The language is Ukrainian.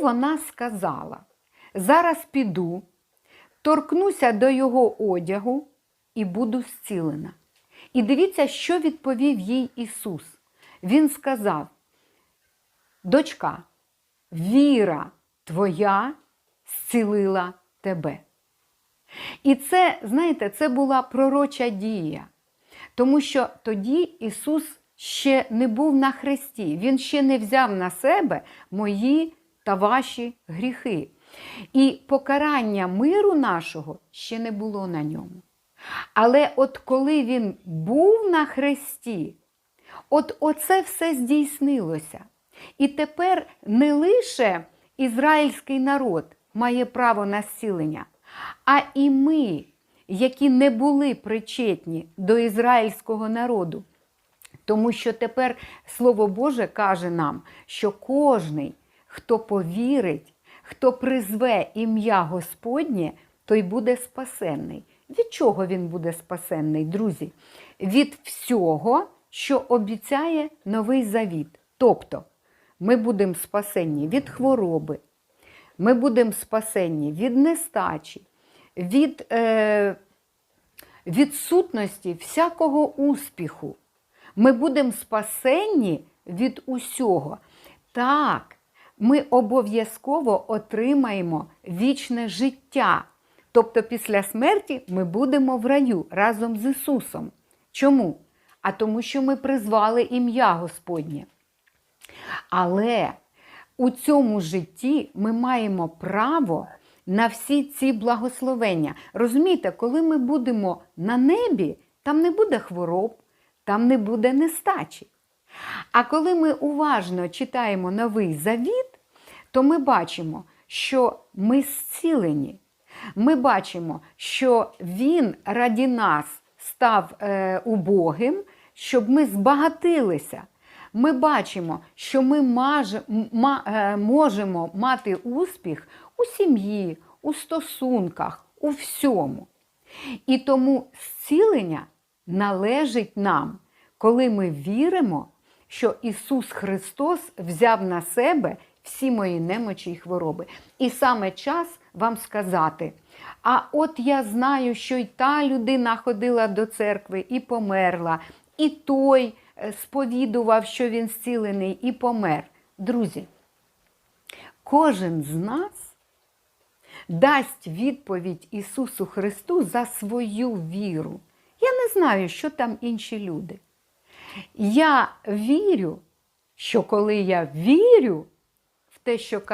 вона сказала: Зараз піду, торкнуся до його одягу і буду зцілена. І дивіться, що відповів їй Ісус. Він сказав: Дочка, віра твоя зцілила тебе. І це, знаєте, це була пророча дія. Тому що тоді Ісус ще не був на хресті, Він ще не взяв на себе мої та ваші гріхи. І покарання миру нашого ще не було на ньому. Але от коли він був на хресті, от оце все здійснилося. І тепер не лише ізраїльський народ має право на зцілення, а і ми, які не були причетні до ізраїльського народу. Тому що тепер Слово Боже каже нам, що кожний, хто повірить, хто призве ім'я Господнє, той буде спасенний. Від чого він буде спасенний, друзі? Від всього, що обіцяє новий завіт. Тобто ми будемо спасенні від хвороби, ми будемо спасенні від нестачі, від е, відсутності всякого успіху. Ми будемо спасенні від усього. Так, ми обов'язково отримаємо вічне життя. Тобто після смерті ми будемо в раю разом з Ісусом. Чому? А тому, що ми призвали ім'я Господнє. Але у цьому житті ми маємо право на всі ці благословення. Розумієте, коли ми будемо на небі, там не буде хвороб, там не буде нестачі. А коли ми уважно читаємо новий завіт, то ми бачимо, що ми зцілені. Ми бачимо, що Він раді нас став е, убогим, щоб ми збагатилися. Ми бачимо, що ми маже, ма, е, можемо мати успіх у сім'ї, у стосунках, у всьому. І тому зцілення належить нам, коли ми віримо, що Ісус Христос взяв на себе всі мої немочі і хвороби. І саме час вам сказати: а от я знаю, що й та людина ходила до церкви і померла, і той е, сповідував, що він зцілений, і помер. Друзі, кожен з нас дасть відповідь Ісусу Христу за свою віру. Я не знаю, що там інші люди. Я вірю, що коли я вірю те, що каже